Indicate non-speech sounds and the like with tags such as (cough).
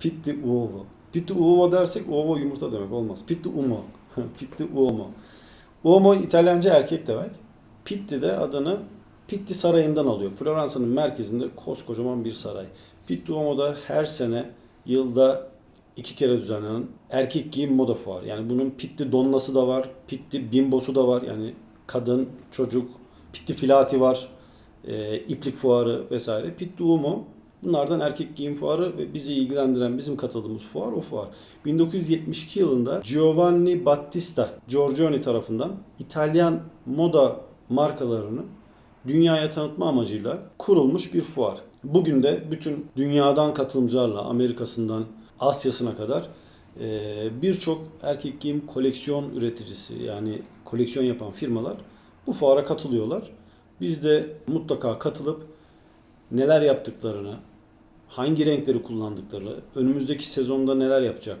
Pitti uovo. Pitti uovo dersek uovo yumurta demek olmaz. Pitti umo. (laughs) Pitti uomo. Uomo İtalyanca erkek demek. Pitti de adını Pitti Sarayı'ndan alıyor. Floransa'nın merkezinde koskocaman bir saray. Pitti Uomo'da her sene yılda iki kere düzenlenen erkek giyim moda fuarı. Yani bunun Pitti Donnası da var, Pitti Bimbosu da var. Yani kadın, çocuk, Pitti Filati var, e, iplik fuarı vesaire. Pitti Uomo bunlardan erkek giyim fuarı ve bizi ilgilendiren bizim katıldığımız fuar o fuar. 1972 yılında Giovanni Battista Giorgione tarafından İtalyan moda markalarını dünyaya tanıtma amacıyla kurulmuş bir fuar. Bugün de bütün dünyadan katılımcılarla Amerika'sından Asya'sına kadar eee, birçok erkek giyim koleksiyon üreticisi yani koleksiyon yapan firmalar bu fuara katılıyorlar. Biz de mutlaka katılıp neler yaptıklarını, hangi renkleri kullandıkları, önümüzdeki sezonda neler yapacaklarını